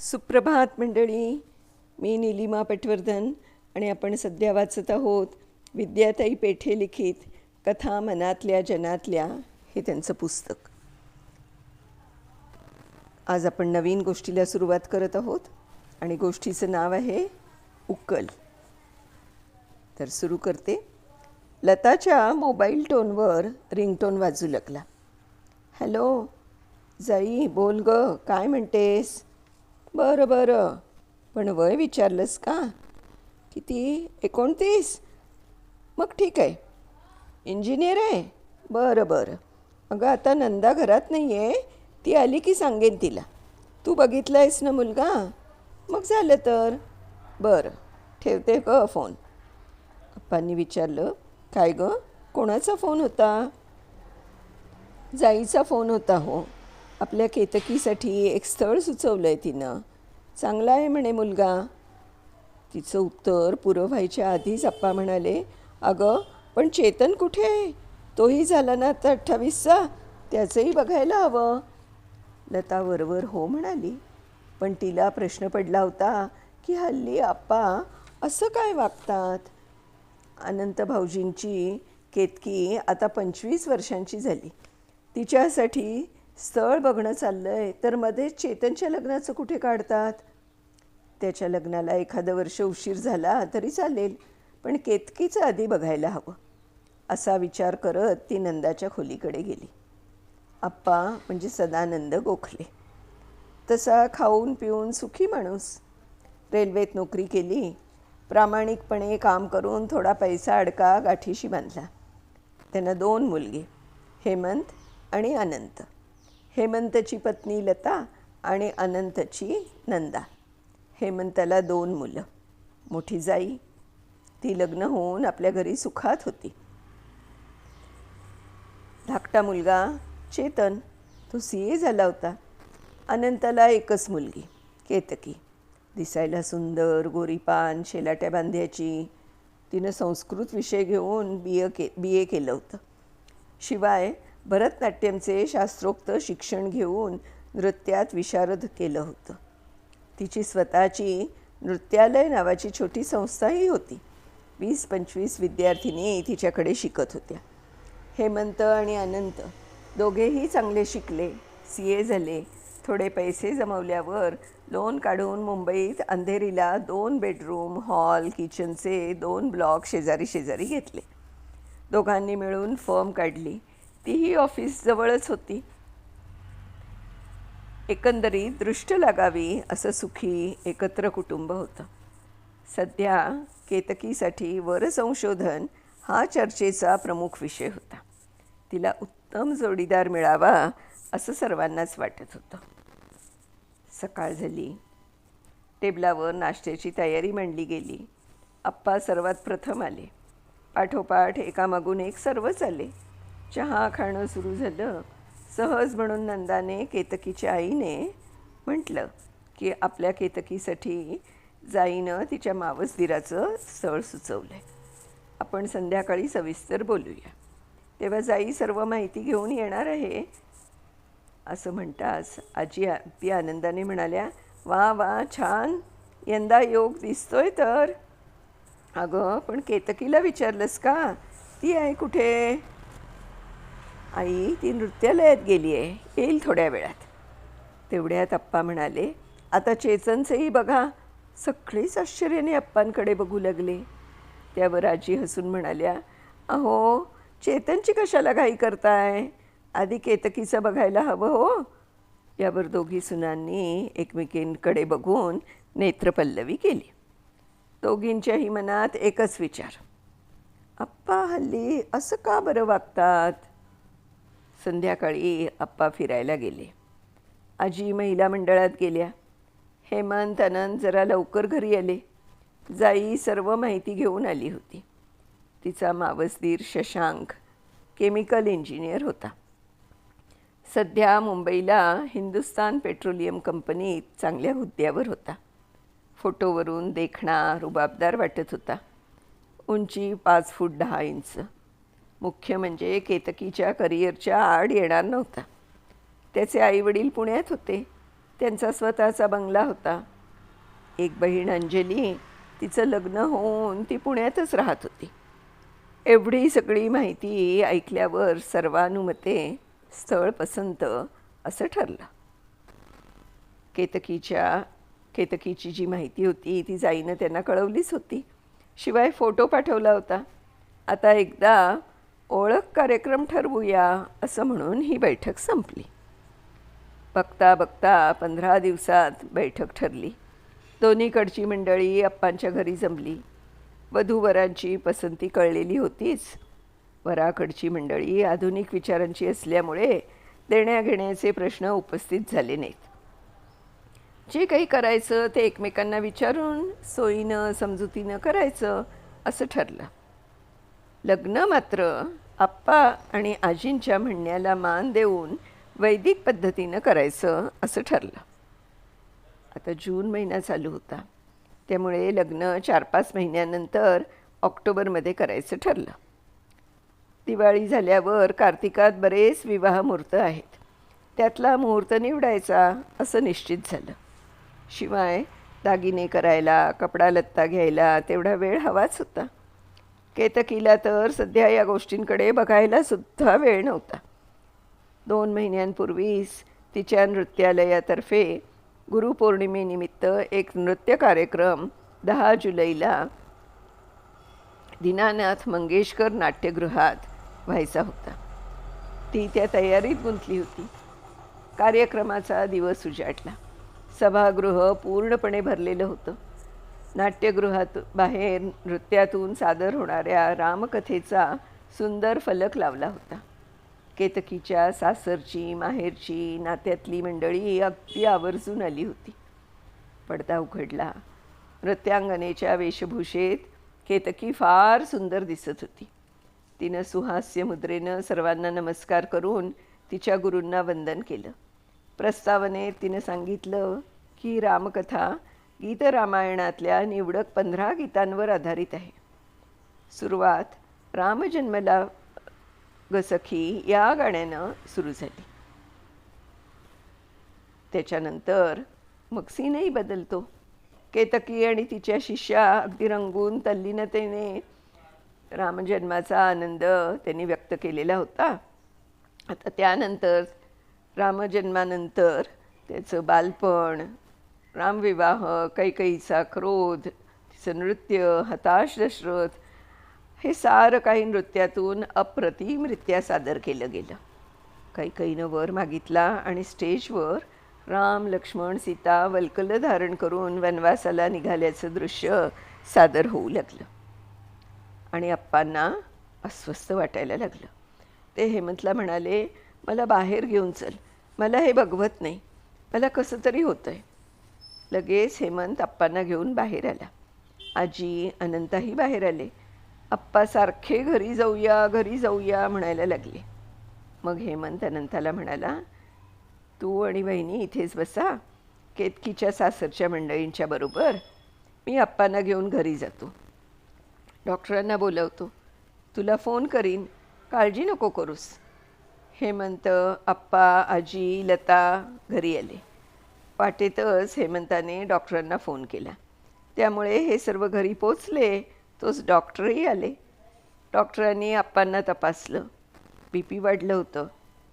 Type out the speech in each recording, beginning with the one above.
सुप्रभात मंडळी. मी निलिमा पटवर्धन आणि आपण सध्या वाचत आहोत विद्याताई पेठे लिखित कथा मनातल्या जनातल्या हे त्यांचं पुस्तक. आज आपण नवीन गोष्टीला सुरुवात करत आहोत आणि गोष्टीचं नाव आहे उक्कल तर सुरू करते. लताच्या मोबाईल टोनवर रिंगटोन वाजू लागला. हॅलो जाई बोल ग काय म्हणतेस? बरं बरं. पण वय विचारलंस का? किती? एकोणतीस? मग ठीक आहे. इंजिनियर आहे. बरं बरं. अगं आता नंदा घरात नाही आहे ती आली की सांगेन तिला. तू बघितला आहेस ना मुलगा? मग झालं तर? बरं. ठेवते ग फोन. अप्पांनी विचारलं. काय ग? कोणाचा फोन होता? जाईचा फोन होता हो. आपल्या केतकीसाठी एक स्थळ सुचवलं आहे तिनं. चांगला आहे म्हणे मुलगा. तिचं उत्तर पुरं व्हायच्या आधीच आप्पा म्हणाले अगं पण चेतन कुठे आहे? तोही झाला ना आता अठ्ठावीसचा? त्याचंही बघायला हवं. लता वरवर हो म्हणाली. पण तिला प्रश्न पडला होता की हल्ली आप्पा असं काय वागतात? अनंत भाऊजींची केतकी आता पंचवीस वर्षांची झाली. तिच्यासाठी स्थळ बघणं चाललं आहे तर मध्येच चेतनच्या लग्नाचं कुठे काढतात? त्याच्या लग्नाला एखादं वर्ष उशीर झाला तरी चालेल पण केतकीचं आधी बघायला हवं असा विचार करत ती नंदाच्या खोलीकडे गेली. आप्पा म्हणजे सदानंद गोखले. तसा खाऊन पिऊन सुखी माणूस. रेल्वेत नोकरी केली प्रामाणिकपणे काम करून थोडा पैसा अडका गाठीशी बांधला. त्यांना दोन मुलगे हेमंत आणि अनंत. हेमंतची पत्नी लता आणि अनंतची नंदा. हेमंताला दोन मुलं. मोठी जाई. ती लग्न होऊन आपल्या घरी सुखात होती. धाकटा मुलगा चेतन तो सी ए झाला होता. अनंताला एकच मुलगी केतकी. दिसायला सुंदर गोरीपान शेलाट्या बांध्याची. तिनं संस्कृत विषय घेऊन बी ए के बी ए केलं होतं. शिवाय भरतनाट्यमचे शास्त्रोक्त शिक्षण घेऊन नृत्यात विशारद केलं होतं. तिची स्वतःची नृत्यालय नावाची छोटी संस्थाही होती. वीस पंचवीस विद्यार्थिनी तिच्याकडे शिकत होत्या. हेमंत आणि अनंत दोघेही चांगले शिकले सी ए झाले. थोडे पैसे जमवल्यावर लोन काढून मुंबईत अंधेरीला दोन बेडरूम हॉल किचनचे दोन ब्लॉक शेजारी शेजारी घेतले. दोघांनी मिळून फर्म काढली. तीही ऑफिस जवळच होती. एकंदरीत दृष्ट लागावी असं सुखी एकत्र कुटुंब होतं. सध्या केतकीसाठी वरसंशोधन हा चर्चेचा प्रमुख विषय होता. तिला उत्तम जोडीदार मिळावा असं सर्वांनाच वाटत होतं. सकाळ झाली. टेबलावर नाश्त्याची तयारी मांडली गेली. आप्पा सर्वात प्रथम आले. पाठोपाठ एकामागून एक सर्वच आले. चहा खाणं सुरू झालं. सहज म्हणून नंदाने केतकीच्या आईने म्हटलं की आपल्या केतकीसाठी जाईनं तिच्या मावसदिराचं स्थळ सुचवलं आहे आपण संध्याकाळी सविस्तर बोलूया. तेव्हा जाई सर्व माहिती घेऊन येणार आहे. असं म्हणताच आजी ती आनंदाने म्हणाल्या वा वा छान. यंदा योग दिसतोय तर. अगं पण केतकीला विचारलंस का? ती आहे कुठे? आई ती नृत्यालयात गेली आहे. येईल थोड्या वेळात. तेवढ्यात अप्पा म्हणाले आता चेतनचंही बघा. सगळेच आश्चर्याने अप्पांकडे बघू लागले. त्यावर आजी हसून म्हणाल्या अहो चेतनची कशाला घाई करताय? आधी केतकीचं बघायला हवं हो. यावर दोघी सुनांनी एकमेकींकडे बघून नेत्रपल्लवी केली. दोघींच्याही मनात एकच विचार. आप्पा हल्ली असं का बरं वागतात? संध्याकाळी आप्पा फिरायला गेले. आजी महिला मंडळात गेल्या. हेमंत अनंत जरा लवकर घरी आले. जाई सर्व माहिती घेऊन आली होती. तिचा मावसदीर शशांक केमिकल इंजिनियर होता. सध्या मुंबईला हिंदुस्तान पेट्रोलियम कंपनीत चांगल्या हुद्द्यावर होता. फोटोवरून देखणा रुबाबदार वाटत होता. उंची पाच फूट दहा इंच. मुख्य म्हणजे केतकीच्या करिअरच्या आड येणार नव्हता. त्याचे आईवडील पुण्यात होते. त्यांचा स्वतःचा बंगला होता. एक बहीण अंजली तिचं लग्न होऊन ती पुण्यातच राहत होती. एवढी सगळी माहिती ऐकल्यावर सर्वानुमते स्थळ पसंत असं ठरलं. केतकीच्या केतकीची जी माहिती होती ती जाईनं त्यांना कळवलीच होती. शिवाय फोटो पाठवला होता. आता एकदा ओळख कार्यक्रम ठरवूया असं म्हणून ही बैठक संपली. बघता बघता पंधरा दिवसात बैठक ठरली. दोन्हीकडची मंडळी अप्पांच्या घरी जमली. वधूवरांची पसंती कळलेली होतीच. वराकडची मंडळी आधुनिक विचारांची असल्यामुळे देण्याघेण्याचे प्रश्न उपस्थित झाले नाहीत. जे काही करायचं ते एकमेकांना विचारून सोयीनं समजुतीनं करायचं असं ठरलं. लग्न मात्र आप्पा आणि आजींच्या म्हणण्याला मान देऊन वैदिक पद्धतीनं करायचं असं ठरलं. आता जून महिना चालू होता. त्यामुळे लग्न चार पाच महिन्यानंतर ऑक्टोबरमध्ये करायचं ठरलं. दिवाळी झाल्यावर कार्तिकात बरेच विवाह मुहूर्त आहेत. त्यातला मुहूर्त निवडायचा असं निश्चित झालं. शिवाय दागिने करायला कपडा लत्ता घ्यायला तेवढा वेळ हवाच होता. केतकीला तर सध्या या गोष्टींकडे बघायला सुद्धा वेळ नव्हता. दोन महिन्यांपूर्वीच तिच्या नृत्यालयातर्फे गुरुपौर्णिमेनिमित्त एक नृत्य कार्यक्रम दहा जुलैला दीनानाथ मंगेशकर नाट्यगृहात व्हायचा होता. ती त्या तयारीत गुंतली होती. कार्यक्रमाचा दिवस उजाडला. सभागृह पूर्णपणे भरलेलं होतं. नाट्यगृहात बाहेर नृत्यातून सादर होणाऱ्या रामकथेचा सुंदर फलक लावला होता. केतकीच्या सासरची माहेरची नात्यातली मंडळी अगदी आवर्जून आली होती. पडदा उघडला. नृत्यांगनेच्या वेशभूषेत केतकी फार सुंदर दिसत होती. तिनं सुहास्य मुद्रेनं सर्वांना नमस्कार करून तिच्या गुरूंना वंदन केलं. प्रस्तावनेत तिनं सांगितलं की रामकथा गीत रामायणातल्या निवडक पंधरा गीतांवर आधारित आहे. सुरुवात रामजन्मला गसखी या गाण्यानं सुरू झाली. त्याच्यानंतर मग सीनही बदलतो. केतकी आणि तिच्या शिष्या अगदी रंगून तल्लीनतेने रामजन्माचा आनंद त्यांनी व्यक्त केलेला होता. आता त्यानंतर रामजन्मानंतर त्याचं बालपण रामविवाह कैकईचा क्रोध तिचं नृत्य हताश दशरथ हे सारं काही नृत्यातून अप्रतिमरित्या सादर केलं गेलं. कैकईनं वर मागितला आणि स्टेजवर राम लक्ष्मण सीता वल्कल धारण करून वनवासाला निघाल्याचं दृश्य सादर होऊ लागलं. आणि अप्पांना अस्वस्थ वाटायला लागलं. ते हेमंतला म्हणाले मला बाहेर घेऊन चल. मला हे बघवत नाही. मला कसं तरी होतं आहे लगेच हेमंत अप्पांना घेऊन बाहेर आला. आजी अनंताही बाहेर आले. अप्पासारखे घरी जाऊया घरी जाऊया म्हणायला लागले. मग हेमंत अनंताला म्हणाला तू आणि बहिणी इथेच बसा. केतकीच्या सासरच्या मंडळींच्या बरोबर मी अप्पांना घेऊन घरी जातो. डॉक्टरांना बोलवतो तुला फोन करीन. काळजी नको करूस. हेमंत अप्पा आजी लता घरी आले. वाटेतच हेमंताने डॉक्टरांना फोन केला. त्यामुळे हे सर्व घरी पोचले तोच डॉक्टरही आले. डॉक्टरांनी आप्पांना तपासलं. बी पी वाढलं होतं.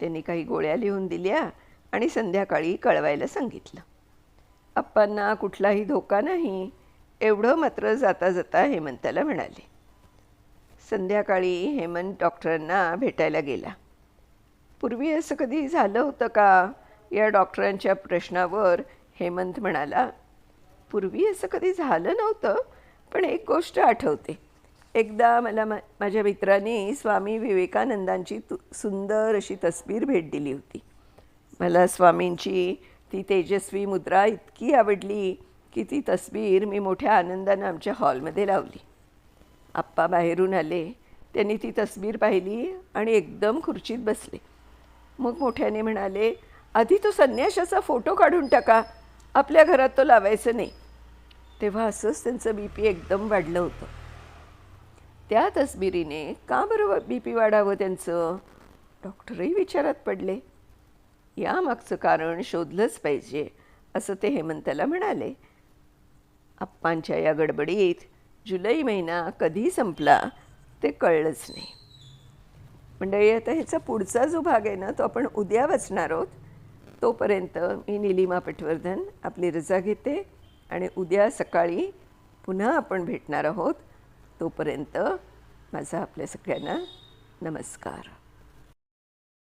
त्यांनी काही गोळ्या लिहून दिल्या आणि संध्याकाळी कळवायला सांगितलं. आप्पांना कुठलाही धोका नाही एवढं मात्र जाता जाता हेमंताला म्हणाले. संध्याकाळी हेमंत डॉक्टरांना भेटायला गेला. पूर्वी असं कधी झालं होतं का? या डॉक्टरांच्या प्रश्नावर हेमंत म्हणाला पूर्वी असं कधी झालं नव्हतं पण एक गोष्ट आठवते. एकदा मला मा माझ्या मित्राने स्वामी विवेकानंदांची तु सुंदर अशी तस्वीर भेट दिली होती. मला स्वामींची ती तेजस्वी मुद्रा इतकी आवडली की ती तस्वीर मी मोठ्या आनंदानं आमच्या हॉलमध्ये लावली. आप्पा बाहेरून आले त्यांनी ती तस्वीर पाहिली आणि एकदम खुर्चीत बसले. मग मोठ्याने म्हणाले आधी तो संन्याशाचा फोटो काढून टाका. आपल्या घरात तो लावायचं नाही. तेव्हा असंच त्यांचं बी पी एकदम वाढलं होतं. त्या तसबिरीने का बरं बी पी वाढावं त्यांचं? डॉक्टरही विचारात पडले. यामागचं कारण शोधलंच पाहिजे असं ते हेमंतला म्हणाले. आप्पांच्या या गडबडीत जुलै महिना कधी संपला ते कळलंच नाही. मंडळी आता ह्याचा पुढचा जो भाग आहे ना तो आपण उद्या वाचणार आहोत. तोपर्यंत मी निलिमा पटवर्धन आपली रजा घेते आणि उद्या सकाळी पुन्हा आपण भेटणार आहोत. तोपर्यंत माझा आपल्या सगळ्यांना नमस्कार.